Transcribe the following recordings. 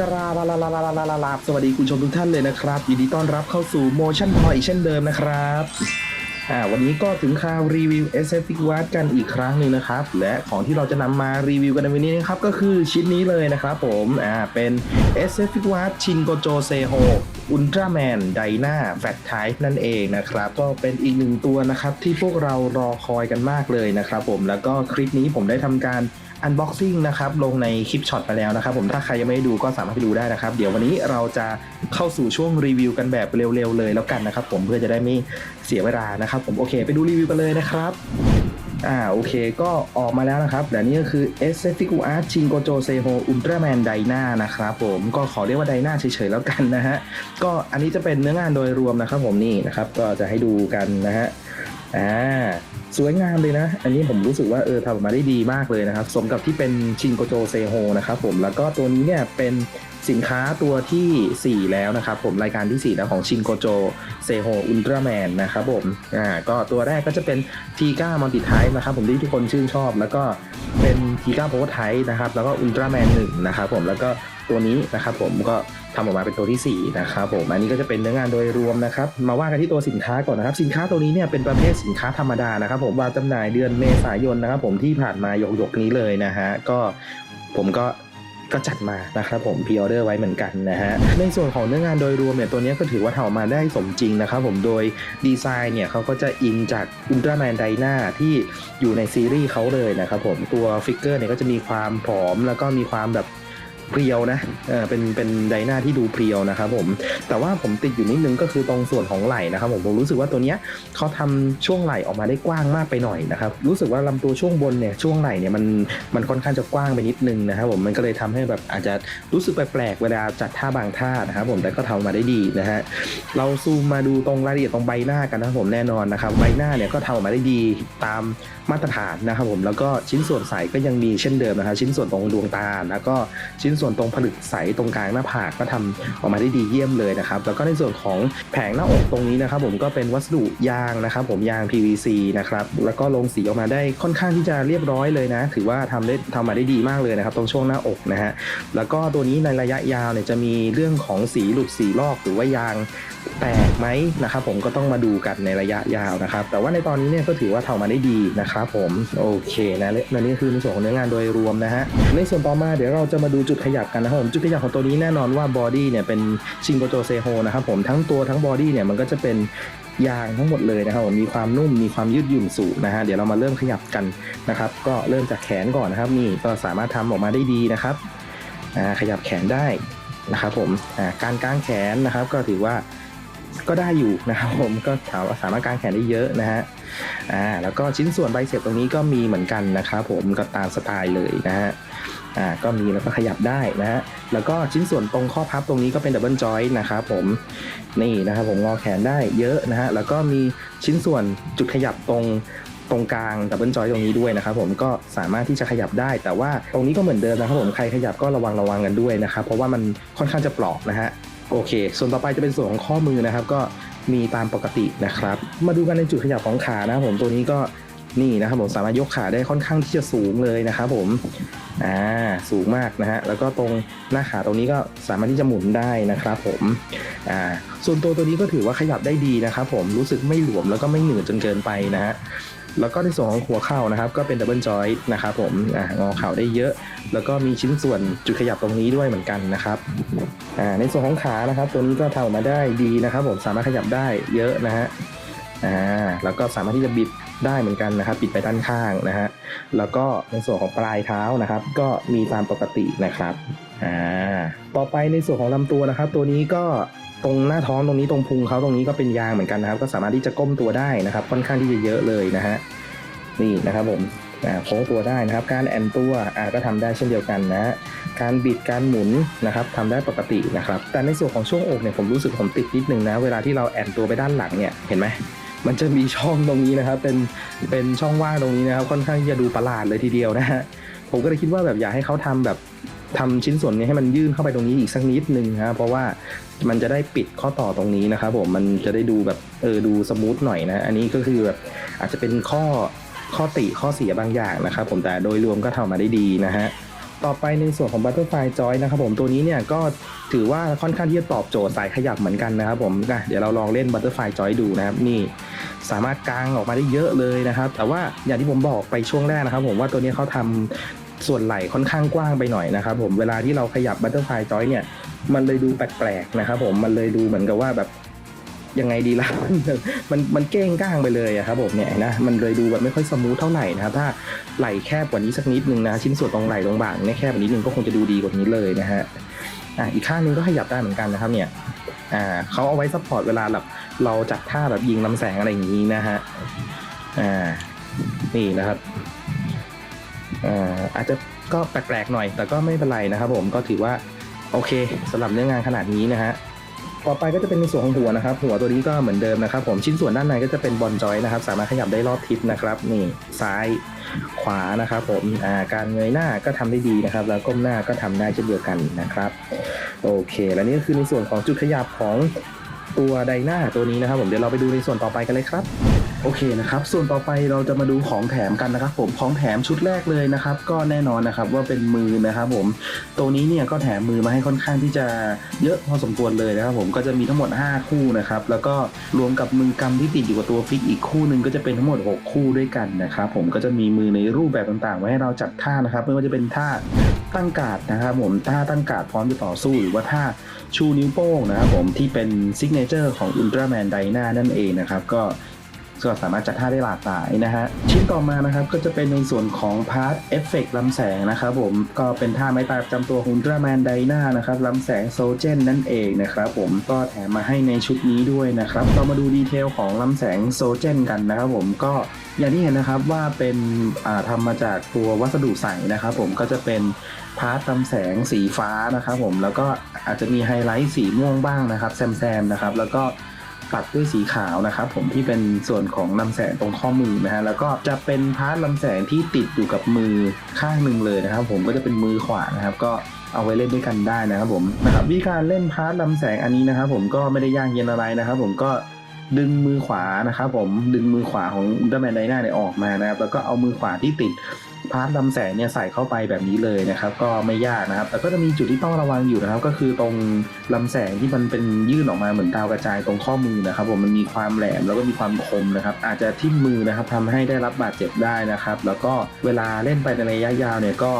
กราบลาลาลาลาลาลาลาสวัสดีคุณชมทุกท่านเลยนะครับยินดีต้อนรับเข้าสู่ Motion Toy อีกเช่นเดิมนะครับอ่าวันนี้ก็ถึงคราวรีวิว s f i c w a t กันอีกครั้งหนึ่งนะครับ และของที่เราจะนำมารีวิวกันในวันนี้นะครับ ก็คือชิ้นนี้เลยนะครับผมอ่าเป็น s f i c w a t ชินโกโจเซโฮอุลตร้าแมนไดนาแฟตไทป์นั่นเองนะครับ ก็เป็นอีกหนึ่งตัวนะครับที่พวกเรารอคอยกันมากเลยนะครับผมแล้วก็คลิปนี้ผมได้ทำการ unboxing นะครับลงในคลิปช็อตไปแล้วนะครับผมถ้าใครยังไม่ได้ดูก็สามารถไปดูได้นะครับ เดี๋ยววันนี้เราจะเข้าสู่ช่วงรีวิวกันแบบเร็วๆเลยแล้วกันนะครับผมเพื่อจะได้ไม่เสียเวลานะครับผมโอเค ไปดูรีวิวกันเลยนะครับอ่าโอเคก็ออกมาแล้วนะครับเดี๋ยวนี้ก็คือ e s s e f i c u Art Shingojo Seho Ultraman Dyna นะครับผมก็ขอเรียกว่า Dyna เฉยๆแล้วกันนะฮะก็อันนี้จะเป็นเนื้องานโดยรวมนะครับผมนี่นะครับก็จะให้ดูกันนะฮะ อ่าสวยงามเลยนะ อันนี้ผมรู้สึกว่าเออทำออกมาได้ดีมากเลยนะครับ สมกับที่เป็นชินโกโจเซโฮนะครับผมแล้วก็ตัวนี้เนี่ยเป็นสินค้าตัวทีสี่4 แล้วนะครับผมรายการที่ 4 แล้วของชินโกโจเซโฮอุลตร้าแมนนะครับผมอ่าก็ตัวแรกก็จะเป็นทีก้ามัลติไทป์นะครับผมที่ทุกคนชื่นชอบ แล้วก็เป็นทีก้าโพสไทป์นะครับแล้วก็อุลตร้าแมนหนึ่งนะครับผมแล้วก็ตัวนี้นะครับผมก็ ทำออกมาเป็นตัวทีสี่ 4 นะครับผมอันนี้ก็จะเป็นเนื้องานโดยรวมนะครับมาว่ากันที่ตัวสินค้าก่อนนะครับ สินค้าตัวนี้เนี่ยเป็นประเภทสินค้าธรรมดานะครับผมวางจำหน่ายเดือนเมษายนนะครับผมที่ผ่านมาหยกนี้เลยนะฮะก็ผมก็ก็จัดมานะครับผมพ r ออเดอร์ไว้เหมือนกันนะฮะในส่วนของเนื้องานโดยรวมเนี่ยตัวนี้ก็ถือว่าทำออกมาได้สมจริงนะครับผมโดยดีไซน์เนี่ยเขาก็จะอิงจากอุลตร้าแมนไดนาที่อยู่ในซีรีส์เขาเลยนะครับผมตัวฟิกเกอร์เนี่ยก็จะมีความผอมแล้วก็มีความแบบ เพรียวนะเออเป็นเป็นไดนาที่ดูเพรียวนะครับผมแต่ว่าผมติดอยู่นิดนึงก็คือตรงส่วนของไหล่นะครับผมผมรู้สึกว่าตัวเนี้ยเขาทำช่วงไหล่ออกมาได้กว้างมากไปหน่อยนะครับรู้สึกว่าลำตัวช่วงบนเนี่ยช่วงไหล่เนี่ยมันมันค่อนข้างจะกว้างไปนิดนึงนะครับผมมันก็เลยทำให้แบบอาจจะรู้สึกแปลกๆเวลาจัดท่าบางท่านะครับผมแต่ก็ทำมาได้ดีนะฮะเราซูมมาดูตรงรายละเอียดตรงใบหน้ากันนะครับผมแน่นอนนะครับใบหน้าเนี่ยก็ทำออกมาได้ดีตามมาตรฐานนะครับผมแล้วก็ชิ้นส่วนใสก็ยังมีเช่นเดิมนะครับชิ้นส่วนตรงดวงตาแล้วก็ชิ้นส่วนตรงผลึกใสตรงกลางหน้าผากก็ทำออกมาได้ดีเยี่ยมเลยนะครับ แล้วก็ในส่วนของแผงหน้าอกตรงนี้นะครับผมก็เป็นวัสดุยางนะครับ ผมยาง PVC นะครับ แล้วก็ลงสีออกมาได้ค่อนข้างที่จะเรียบร้อยเลยนะ ถือว่าทำได้ทำมาได้ดีมากเลยนะครับ ตรงช่วงหน้าอกนะฮะ แล้วก็ตัวนี้ในระยะยาวเนี่ยจะมีเรื่องของสีหลุดสีลอกหรือว่ายางแตกไหมนะครับผมก็ต้องมาดูกันในระยะยาวนะครับ แต่ว่าในตอนนี้เนี่ยก็ถือว่าทำมาได้ดีนะครับผมโอเคนะและนี่คือในส่วนของเนื้องานโดยรวมนะฮะในส่วนต่อมาเดี๋ยวเราจะมาดูจุดยับกันนะครับผมจุดขยับของตัวนี้แน่นอนว่าบอดี้เนี่ยเป็นชิงโกโจเซโฮนะครับผมทั้งตัวทั้งบอดี้เนี่ยมันก็จะเป็นยางทั้งหมดเลยนะครับผมมีความนุ่มมีความยืดหยุ่นสูงนะฮะเดี๋ยวเรามาเริ่มขยับกันนะครับ ก็เริ่มจากแขนก่อนนะครับนี่ก็สามารถทำออกมาได้ดีนะครับขยับแขนได้นะครับผมการกางแขนนะครับ ก็ถือว่าก็ได้อยู่นะครับผมก็ถามว่าสามารถกางแขนได้เยอะนะฮะอ่าแล้วก็ชิ้นส่วนใบเสียบตรงนี้ก็มีเหมือนกันนะครับผมก็ตามสไตล์เลยนะฮะ อ่าก็มีแล้วก็ขยับได้นะฮะแล้วก็ชิ้นส่วนตรงข้อพับตรงนี้ก็เป็นดับเบิลจอยนะครับผมนี่นะครับผมงอแขนได้เยอะนะฮะแล้วก็มีชิ้นส่วนจุดขยับตรงตรงกลางดับเบิลจอยตรงนี้ด้วยนะครับผมก็สามารถที่จะขยับได้ แต่ว่าตรงนี้ก็เหมือนเดิมนะครับผมใครขยับก็ระวังระวังกันด้วยนะครับเพราะว่ามันค่อนข้างจะเปราะนะฮะโอเค ส่วนต่อไปจะเป็นส่วนของข้อมือนะครับ ก็มีตามปกตินะครับ มาดูกันในจุดขยับของขานะครับผมตัวนี้ก็ นี่นะครับผมสามารถยกขาได้ค่อนข้างที่จะสูงเลยนะครับผมอ่าสูงมากนะฮะแล้วก็ตรงหน้าขาตรงนี้ก็สามารถที่จะหมุนได้นะครับผมอ่าส่วนตัวตัวนี้ก็ถือว่าขยับได้ดีนะครับผมรู้สึกไม่หลวมแล้วก็ไม่หนืดจนเกินไปนะฮะแล้วก็ในส่วนของหัวเข่านะครับ ก็เป็นดับเบิลจอยต์นะครับผมอ่างอเข่าได้เยอะ แล้วก็มีชิ้นส่วนจุดขยับตรงนี้ด้วยเหมือนกันนะครับอ่าในส่วนของขานะครับ ตัวนี้ก็ทำออกมาได้ดีนะครับ ผมสามารถขยับได้เยอะนะฮะอ่าแล้วก็สามารถที่จะบิด ได้เหมือนกันนะครับบิดไปด้านข้างนะฮะแล้วก็ในส่วนของปลายเท้านะครับ ก็มีตามปกตินะครับอ่าต่อไปในส่วนของลำตัวนะครับ ตัวนี้ก็ตรงหน้าท้องตรงนี้ตรงพุงเขาตรงนี้ก็เป็นยางเหมือนกันนะครับ ก็สามารถที่จะก้มตัวได้นะครับ ค่อนข้างที่จะเยอะเลยนะฮะนี่นะครับผมโค้งตัวได้นะครับ การแอนตัวอ่าก็ทำได้เช่นเดียวกันนะ การบิดการหมุนนะครับทำได้ปกตินะครับ แต่ในส่วนของช่วงอกเนี่ยผมรู้สึกผมติดนิดนึงนะ เวลาที่เราแอนตัวไปด้านหลังเนี่ยเห็นไหม มันจะมีช่องตรงนี้นะครับ เป็นเป็นช่องว่างตรงนี้นะครับ ค่อนข้างที่จะดูประหลาดเลยทีเดียวนะฮะผมก็เลยคิดว่าแบบอยากให้เขาทำแบบทำชิ้นส่วนนี้ให้มันยื่นเข้าไปตรงนี้อีกสักนิดนึงนะเพราะว่ามันจะได้ปิดข้อต่อตรงนี้นะครับผมมันจะได้ดูแบบเออดูสมูทหน่อยนะ อันนี้ก็คือแบบอาจจะเป็นข้อข้อติข้อเสียบางอย่างนะครับผมแต่โดยรวมก็ทำมาได้ดีนะฮะ ต่อไปในส่วนของ Butterfly Joy นะครับผมตัวนี้เนี่ยก็ถือว่าค่อนข้างที่จะตอบโจทย์สายขยับเหมือนกันนะครับผมอะเดี๋ยวเราลองเล่น Butterfly Joy ดูนะครับนี่สามารถกางออกมาได้เยอะเลยนะครับ แต่ว่าอย่างที่ผมบอกไปช่วงแรกนะครับ ผมว่าตัวนี้เขาทำส่วนไหล่ค่อนข้างกว้างไปหน่อยนะครับผมเวลาที่เราขยับ Butterfly Joy เนี่ยมันเลยดูแปลกๆนะครับผมมันเลยดูเหมือนกับว่าแบบ ยังไงดีล่ะ มันมันเก้งก้างไปเลยอะครับผมเนี่ยนะมันเลยดูแบบไม่ค่อยสมูทเท่าไหร่นะครับถ้าไหลแคบกว่านี้สักนิดนึงนะชิ้นส่วนตรงไหลตรงบ่าเนี่ยแคบกว่านิดนึงก็คงจะดูดีกว่านี้เลยนะฮะอะอีกข้างนึงก็ขยับได้เหมือนกันนะครับเนี่ยอ่าเขาเอาไว้ซัพพอร์ตเวลาแบบเราจัดท่าแบบยิงลำแสงอะไรอย่างนี้นะฮะอ่านี่นะครับอ่าอาจจะก็แปลกๆหน่อย แต่ก็ไม่เป็นไรนะครับผมก็ถือว่าโอเคสำหรับเนื้องงานขนาดนี้นะฮะ ต่อไปก็จะเป็นในส่วนของหัวนะครับ หัวตัวนี้ก็เหมือนเดิมนะครับ ผมชิ้นส่วนด้านในก็จะเป็นบอลจอยนะครับ สามารถขยับได้รอบทิศนะครับ นี่ซ้ายขวานะครับ ผมอ่าการเงยหน้าก็ทำได้ดีนะครับ แล้วก้มหน้าก็ทำได้เช่นเดียวกันนะครับ โอเค และนี่ก็คือในส่วนของจุดขยับของตัวไดหน้าตัวนี้นะครับ ผมเดี๋ยวเราไปดูในส่วนต่อไปกันเลยครับ โอเคนะครับ ส่วนต่อไปเราจะมาดูของแถมกันนะครับ ผมของแถมชุดแรกเลยนะครับ ก็แน่นอนนะครับว่าเป็นมือนะครับผมตัวนี้เนี่ยก็แถมมือมาให้ค่อนข้างที่จะเยอะพอสมควรเลยนะครับ ผมก็จะมีทั้งหมด 5 คู่นะครับแล้วก็รวมกับมือกำที่ติดอยู่กับตัวฟิกอีกคู่หนึ่งก็จะเป็นทั้งหมด 6 คู่ด้วยกันนะครับผมก็จะมีมือในรูปแบบต่างๆไว้ให้เราจัดท่านะครับไม่ว่าจะเป็นท่าตั้งกาดนะครับผมท่าตั้งกาดพร้อมจะต่อสู้หรือว่าท่าชูนิ้วโป้งนะครับผมที่เป็นซิกเนเจอร์ของอุลตร้าแมนไดนานั่นเองนะครับก็ ก็สามารถจัดท่าได้หลากหลายนะฮะชิ้นต่อมานะครับก็จะเป็นในส่วนของพาร์ทเอฟเฟกต์ลำแสงนะครับผมก็เป็นท่าไม้ตายประจำตัวของอุลตร้าแมนไดนานะครับลำแสงโซเจนนั่นเองนะครับผมก็แถมมาให้ในชุดนี้ด้วยนะครับเรามาดูดีเทลของลำแสงโซเจนกันนะครับผมก็อย่างที่เห็นนะครับว่าเป็นอ่าทำมาจากตัววัสดุใสนะครับผมก็จะเป็นพาร์ทลำแสงสีฟ้านะครับผมแล้วก็อาจจะมีไฮไลท์สีม่วงบ้างนะครับแซมๆนะครับแล้วก็ ตัดด้วยสีขาวนะครับผมที่เป็นส่วนของลำแสงตรงข้อมือนะฮะแล้วก็จะเป็นพาร์ทลำแสงที่ติดอยู่กับมือข้างหนึ่งเลยนะครับ ผมก็จะเป็นมือขวานะครับก็เอาไว้เล่นด้วยกันได้นะครับผมนะครับวิธีการเล่นพาร์ทลำแสงอันนี้นะครับผมก็ไม่ได้ยากเย็นอะไรนะครับ ผมก็ดึงมือขวานะครับผมดึงมือขวาของอุลตร้าแมนไดนาเนี่ยออกมานะครับแล้วก็เอามือขวาที่ติด พาร์ทลำแสงเนี่ยใส่เข้าไปแบบนี้เลยนะครับ ก็ไม่ยากนะครับ แต่ก็จะมีจุดที่ต้องระวังอยู่นะครับ ก็คือตรงลำแสงที่มันเป็นยื่นออกมาเหมือนดาวกระจายตรงข้อมือนะครับ ผมมันมีความแหลมแล้วก็มีความคมนะครับ อาจจะทิ่มมือนะครับทำให้ได้รับบาดเจ็บได้นะครับ แล้วก็เวลาเล่นไปในระยะยาวเนี่ยก็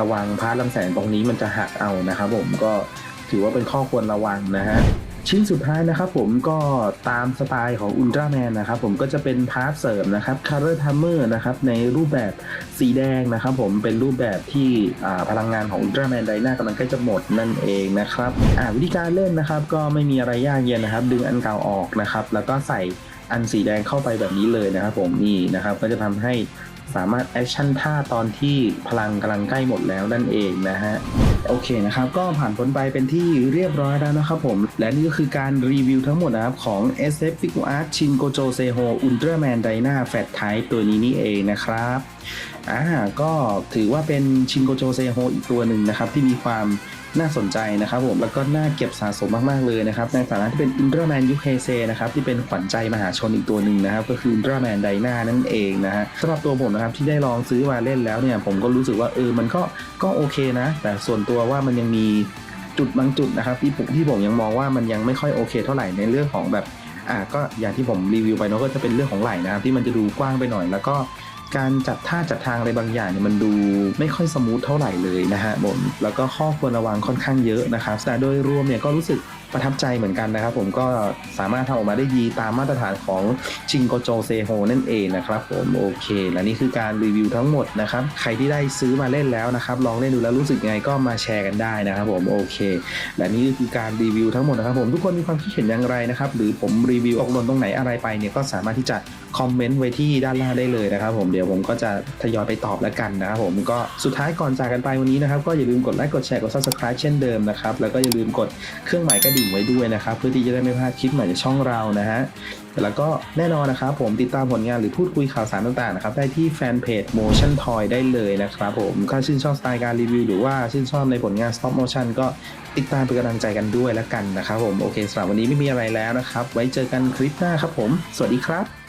ระวังพาร์ทลำแสงตรงนี้มันจะหักเอานะครับ ผมก็ถือว่าเป็นข้อควรระวังนะฮะ ชิ้นสุดท้ายนะครับผมก็ตามสไตล์ของอุลตร้าแมนนะครับผมก็จะเป็นพาร์ทเสริมนะครับคาร์เรอร์ทัมเมอร์นะครับในรูปแบบสีแดงนะครับผมเป็นรูปแบบที่พลังงานของอุลตร้าแมนไดนากำลังใกล้จะหมดนั่นเองนะครับวิธีการเล่นนะครับก็ไม่มีอะไรยากเย็นนะครับ ดึงอันเก่าออกนะครับแล้วก็ใส่อันสีแดงเข้าไปแบบนี้เลยนะครับผมนี่นะครับก็จะทำให้สามารถแอคชั่นท่าตอนที่พลังกำลังใกล้หมดแล้วนั่นเองนะฮะ โอเคนะครับก็ผ่านพ้นไปเป็นที่เรียบร้อยแล้วนะครับผม และนี่ก็คือการรีวิวทั้งหมดนะครับของ SF Figure Art Shin Gojo Seho Ultraman Dyna Fat Type ตัวนี้นี่เองนะครับอ่าก็ถือว่าเป็นชินโกโจเซโฮอีกตัวหนึ่งนะครับที่มีความ น่าสนใจนะครับผมแล้วก็น่าเก็บสะสมมากๆเลยนะครับในฐานะที่เป็นอุลตร้าแมนยูเคเซนะครับที่เป็นขวัญใจมหาชนอีกตัวหนึ่งนะครับก็คืออุลตร้าแมนไดนานั่นเองนะฮะสำหรับตัวผมนะครับที่ได้ลองซื้อมาเล่นแล้วเนี่ยผมก็รู้สึกว่าเออมันก็ก็โอเคนะ แต่ส่วนตัวว่ามันยังมีจุดบางจุดนะครับที่ผมที่ผมยังมองว่ามันยังไม่ค่อยโอเค เท่าไหร่ในเรื่องของแบบอ่าก็อย่างที่ผมรีวิวไปเนาะก็จะเป็นเรื่องของไหล่นะครับที่มันจะดูกว้างไปหน่อยแล้วก็ การจัดท่าจัดทางอะไรบางอย่างเนี่ยมันดูไม่ค่อยสมูทเท่าไหร่เลยนะฮะผมแล้วก็ข้อควรระวังค่อนข้างเยอะนะครับแต่โดยรวมเนี่ยก็รู้สึก ประทับใจเหมือนกันนะครับ ผมก็สามารถทำออกมาได้ดีตามมาตรฐานของชิงโกโจเซโฮนั่นเองนะครับผมโอเค และนี่คือการรีวิวทั้งหมดนะครับ ใครที่ได้ซื้อมาเล่นแล้วนะครับ ลองเล่นดูแล้วรู้สึกไงก็มาแชร์กันได้นะครับผมโอเคและนี่คือการรีวิวทั้งหมดนะครับผมทุกคนมีความคิดเห็นอย่างไรนะครับ หรือผมรีวิวออกหล่นตรงไหนอะไรไปเนี่ยก็สามารถที่จะคอมเมนต์ไว้ที่ด้านล่างได้เลยนะครับผมเดี๋ยวผมก็จะทยอยไปตอบแล้วกันนะครับผมก็สุดท้ายก่อนจากกันไปวันนี้นะครับก็อย่าลืมกดไลค์กดแชร์กด subscribe เช่นเดิมนะครับแล้วก็อย่าลืมกดเครื่องหมายกระดิ่งไว้ด้วยนะครับ เพื่อที่จะได้ไม่พลาดคลิปใหม่จากช่องเรานะฮะแล้วก็แน่นอนนะครับผมติดตามผลงานหรือพูดคุยข่าวสารต่างๆนะครับได้ที่แฟนเพจ Motion Toy ได้เลยนะครับผมถ้าชื่นชอบสไตล์การรีวิว หรือว่าชื่นชอบในผลงาน Stop Motion ก็ติดตามเป็นกำลังใจกันด้วยแล้วกันนะครับผมโอเคสำหรับวันนี้ไม่มีอะไรแล้วนะครับ ไว้เจอกันคลิปหน้าครับผม สวัสดีครับ